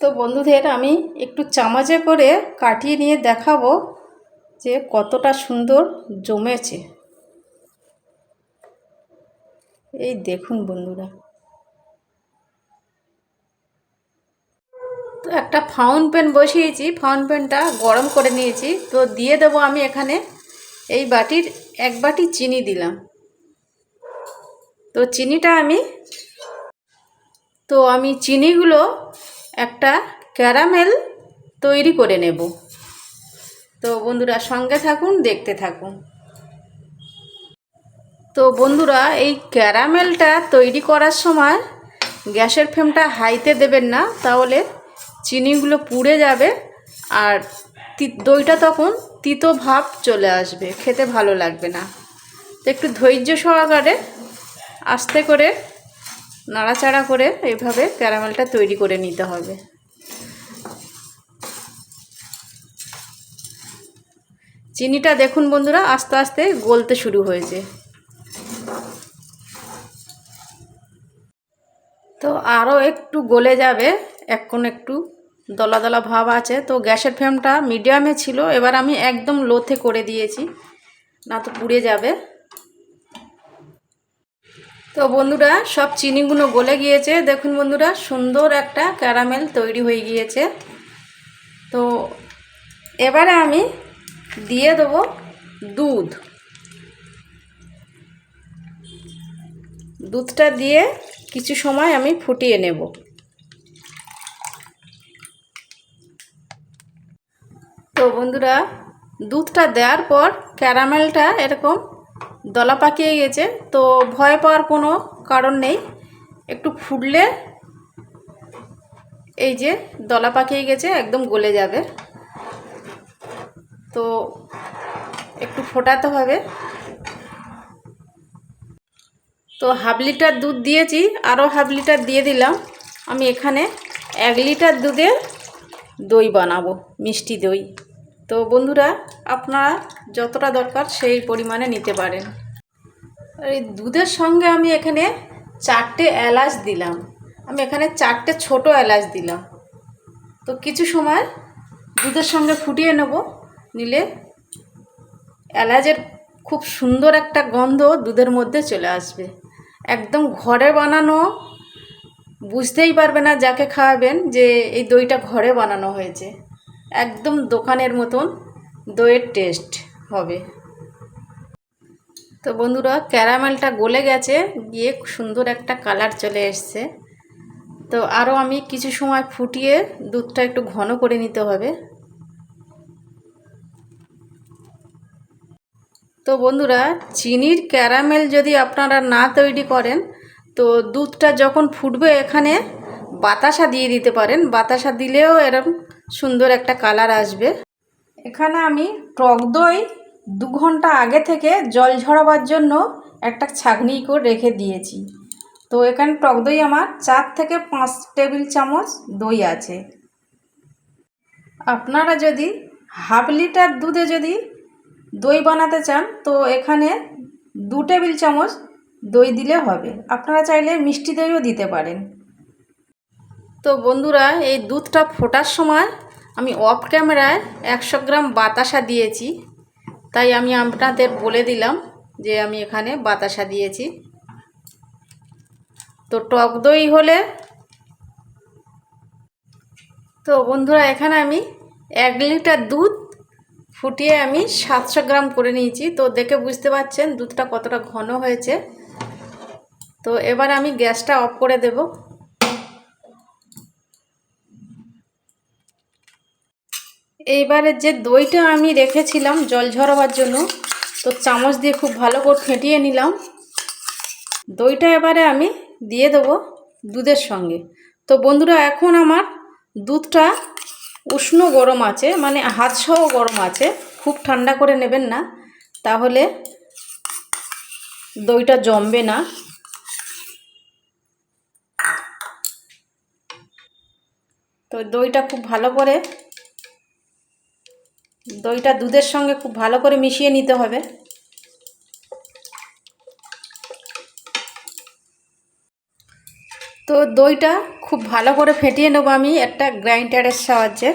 তো বন্ধুদের আমি একটু চামচে করে কাটিয়ে নিয়ে দেখাবো যে কতটা সুন্দর জমেছে। এই দেখুন বন্ধুরা। তো একটা ফাউন পেন বসিয়েছি ফাউন পেনটা গরম করে নিয়েছি। তো দিয়ে দেবো আমি এখানে এই বাটির এক বাটি চিনি দিলাম। তো চিনিটা আমি, তো আমি চিনিগুলো একটা ক্যারামেল তৈরি করে নেব। তো বন্ধুরা সঙ্গে থাকুন, দেখতে থাকুন। তো বন্ধুরা, এই ক্যারামেলটা তৈরি করার সময় গ্যাসের ফ্লেমটা হাইতে দেবেন না, তাহলে চিনিগুলো পুড়ে যাবে আর দইটা তখন তিতো ভাব চলে আসবে, খেতে ভালো লাগবে না। তো একটু ধৈর্য সহকারে আস্তে করে নাড়াচাড়া করে এইভাবে ক্যারামেলটা তৈরি করে নিতে হবে। চিনিটা দেখুন বন্ধুরা, আস্তে আস্তে গলতে শুরু হয়েছে। তো আরও একটু গলে যাবে, এখন একটু দলা দলা ভাব আছে। তো গ্যাসের ফ্লেমটা মিডিয়ামে ছিল, এবার আমি একদম লোতে করে দিয়েছি, না তো পুড়ে যাবে। তো বন্ধুরা, সব চিনিগুলো গলে গিয়েছে। দেখুন বন্ধুরা, সুন্দর একটা ক্যারামেল তৈরি হয়ে গিয়েছে। তো এবারে আমি দিয়ে দেবো দুধ। দুধটা দিয়ে কিছু সময় আমি ফুটিয়ে নেব। তো বন্ধুরা, দুধটা দেওয়ার পর ক্যারামেলটা এরকম দলা পাকিয়ে গেছে। তো ভয় পাওয়ার কোনো কারণ নেই। একটু ফুটলে এই যে দলা পাকিয়ে গেছে, একদম গলে যাবে। তো একটু ফোটাতে হবে। তো হাফ লিটার দুধ দিয়েছি, আরও হাফ লিটার দিয়ে দিলাম। আমি এখানে এক লিটার দুধে দই বানাবো, মিষ্টি দই। তো বন্ধুরা, আপনারা যতটা দরকার সেই পরিমাণে নিতে পারেন। এই দুধের সঙ্গে আমি এখানে চারটে এলাচ দিলাম। আমি এখানে চারটে ছোট এলাচ দিলাম। তো কিছু সময় দুধের সঙ্গে ফুটিয়ে নেব। নিলে এলাচের খুব সুন্দর একটা গন্ধ দুধের মধ্যে চলে আসবে। একদম ঘরে বানানো বুঝতেই পারবে না যাকে খাওয়াবেন যে এই দইটা ঘরে বানানো হয়েছে। একদম দোকানের মতন দইয়ের টেস্ট হবে। তো বন্ধুরা, ক্যারামেলটা গলে গেছে, গিয়ে সুন্দর একটা কালার চলে এসছে। তো আরও আমি কিছু সময় ফুটিয়ে দুধটা একটু ঘন করে নিতে হবে। তো বন্ধুরা, চিনির ক্যারামেল যদি আপনারা না তৈরি করেন, তো দুধটা যখন ফুটবে এখানে বাতাসা দিয়ে দিতে পারেন। বাতাসা দিলেও এরম সুন্দর একটা কালার আসবে। এখানে আমি টক দই দু ঘণ্টা আগে থেকে জল ঝরাবার জন্য একটা ছাঁকনি করে রেখে দিয়েছি। তো এখানে টক দই আমার চার থেকে পাঁচ টেবিল চামচ দই আছে। আপনারা যদি হাফ লিটার দুধে যদি দই বানাতে চান, তো এখানে দু টেবিল চামচ দই দিলে হবে। আপনারা চাইলে মিষ্টি দইও দিতে পারেন। তো বন্ধুরা, এই দুধটা ফোটার সময় আমি অফ ক্যামেরায় একশো গ্রাম বাতাসা দিয়েছি। তাই আমি আপনাদের বলে দিলাম যে আমি এখানে বাতাসা দিয়েছি। তো টক দই হলে তো বন্ধুরা, এখানে আমি এক লিটার দুধ ফুটিয়ে আমি সাতশো গ্রাম করে নিয়েছি। তো দেখে বুঝতে পারছেন দুধটা কতটা ঘন হয়েছে। তো এবার আমি গ্যাসটা অফ করে দেব। এইবারে যে দইটা আমি রেখেছিলাম জল ঝরাবার জন্য, তো চামচ দিয়ে খুব ভালো করে ফেটিয়ে নিলাম। দইটা এবারে আমি দিয়ে দেবো দুধের সঙ্গে। তো বন্ধুরা, এখন আমার দুধটা উষ্ণ গরম আছে মানে হাতসহ গরম আছে, খুব ঠান্ডা করে নেবেন না, তাহলে দইটা জমবে না। তো দইটা খুব ভালো করে দইটা দুধের সঙ্গে খুব ভালো করে মিশিয়ে নিতে হবে। তো দইটা খুব ভালো করে ফেটিয়ে নেব আমি একটা গ্রাইন্ডারের সাহায্যে।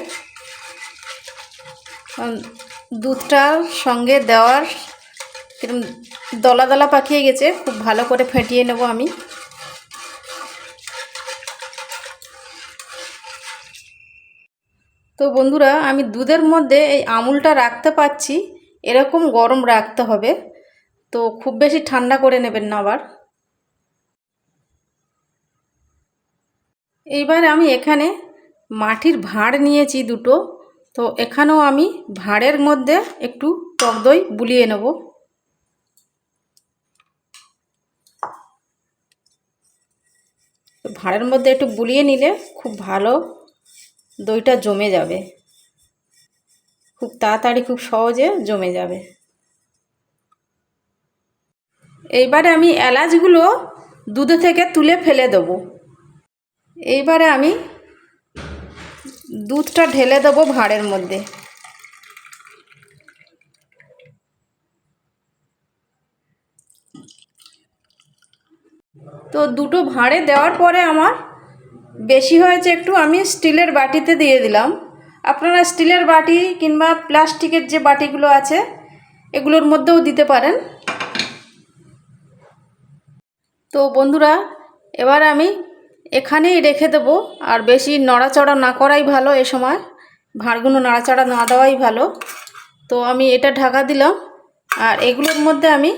দুধটার সঙ্গে দেওয়ার কিরম দলা দলা পাকিয়ে গেছে, খুব ভালো করে ফেটিয়ে নেব আমি। তো বন্ধুরা, আমি দুধের মধ্যে এই আমুলটা রাখতে পারছি। এরকম গরম রাখতে হবে। তো খুব বেশি ঠান্ডা করে নেবেন না আবার। এইবার আমি এখানে মাটির ভাঁড় নিয়েছি দুটো। তো এখানেও আমি ভাঁড়ের মধ্যে একটু টক দই বুলিয়ে নেব। ভাঁড়ের মধ্যে একটু বুলিয়ে নিলে খুব ভালো দইটা জমে যাবে। খুব তাড়াতাড়ি, খুব সহজে জমে যাবে। এইবারে আমি এলাচগুলো দুধে থেকে তুলে ফেলে দেবো। এইবারে আমি দুধটা ঢেলে দেবো ভাঁড়ের মধ্যে। তো দুটো ভাঁড়ে দেওয়ার পরে আমার বেশি হয়েছে একটু, আমি স্টিলের বাটিতে দিয়ে দিলাম। আপনারা স্টিলের বাটি কিংবা প্লাস্টিকের যে বাটিগুলো আছে, এগুলোর মধ্যেও দিতে পারেন। তো বন্ধুরা, এবার আমি এখানেই রেখে দেব, আর বেশি নড়াচড়া না করাই ভালো এ সময়। ভাঁড়গুলো নাড়াচাড়া না দেওয়াই ভালো। তো আমি এটা ঢাকা দিলাম, আর এগুলোর মধ্যে আমি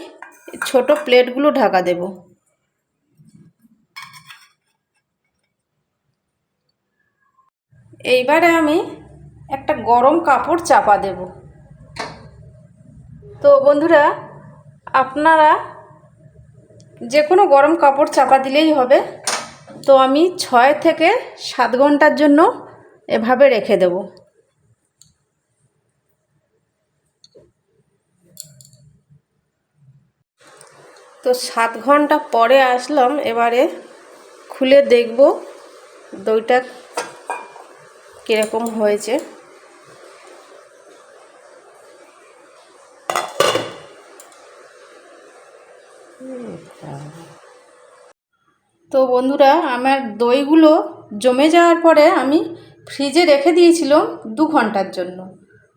ছোট প্লেটগুলো ঢাকা দেব। এইবারে আমি একটা গরম কাপড় চাপা দেব। তো বন্ধুরা, আপনারা যে কোনো গরম কাপড় চাপা দিলেই হবে। তো আমি ছয় থেকে সাত ঘণ্টার জন্য এভাবে রেখে দেব। তো সাত ঘণ্টা পরে আসলাম, এবারে খুলে দেখব দইটা কীরকম হয়েছে? তো বন্ধুরা, আমার দইগুলো জমে যাওয়ার পরে আমি ফ্রিজে রেখে দিয়েছিলাম দু ঘণ্টার জন্য।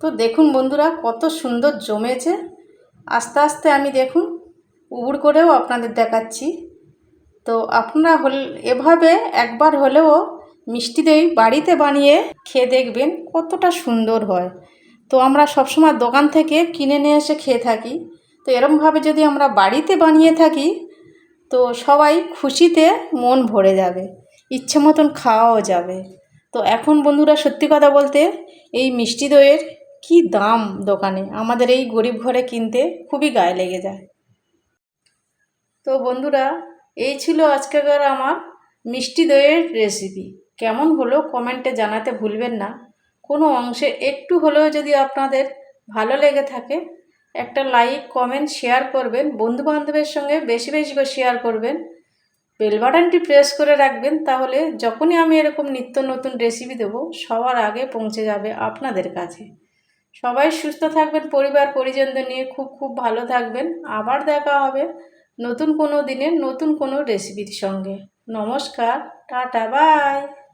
তো দেখুন বন্ধুরা, কত সুন্দর জমেছে। আস্তে আস্তে আমি দেখুন, উবুড় করেও আপনাদের দেখাচ্ছি। তো আপনারা হল, এভাবে একবার হলেও মিষ্টি দই বাড়িতে বানিয়ে খেয়ে দেখবেন কতটা সুন্দর হয়। তো আমরা সবসময় দোকান থেকে কিনে নিয়ে এসে খেয়ে থাকি। তো এরমভাবে যদি আমরা বাড়িতে বানিয়ে থাকি, তো সবাই খুশিতে মন ভরে যাবে, ইচ্ছে মতন খাওয়াও যাবে। তো এখন বন্ধুরা সত্যি কথা বলতে এই মিষ্টি দইয়ের কী দাম দোকানে? আমাদের এই গরিব ঘরে কিনতে খুবই গায়ে লেগে যায়। তো বন্ধুরা, এই ছিল আজকেকার আমার মিষ্টি দইয়ের রেসিপি কেমন হলো কমেন্টে জানাতে ভুলবেন না। কোনো অংশে একটু হলেও যদি আপনাদের ভালো লেগে থাকে, একটা লাইক, কমেন্ট, শেয়ার করবেন। বন্ধু বান্ধবের সঙ্গে বেশি বেশি করে শেয়ার করবেন। বেল বাটনটি প্রেস করে রাখবেন, তাহলে যখনই আমি এরকম নিত্য নতুন রেসিপি দেবো, সবার আগে পৌঁছে যাবে আপনাদের কাছে। সবাই সুস্থ থাকবেন, পরিবার, পরিজনদের নিয়ে খুব খুব ভালো থাকবেন। আবার দেখা হবে নতুন কোনো দিনের নতুন কোনো রেসিপির সঙ্গে। নমস্কার, টাটা, বাই।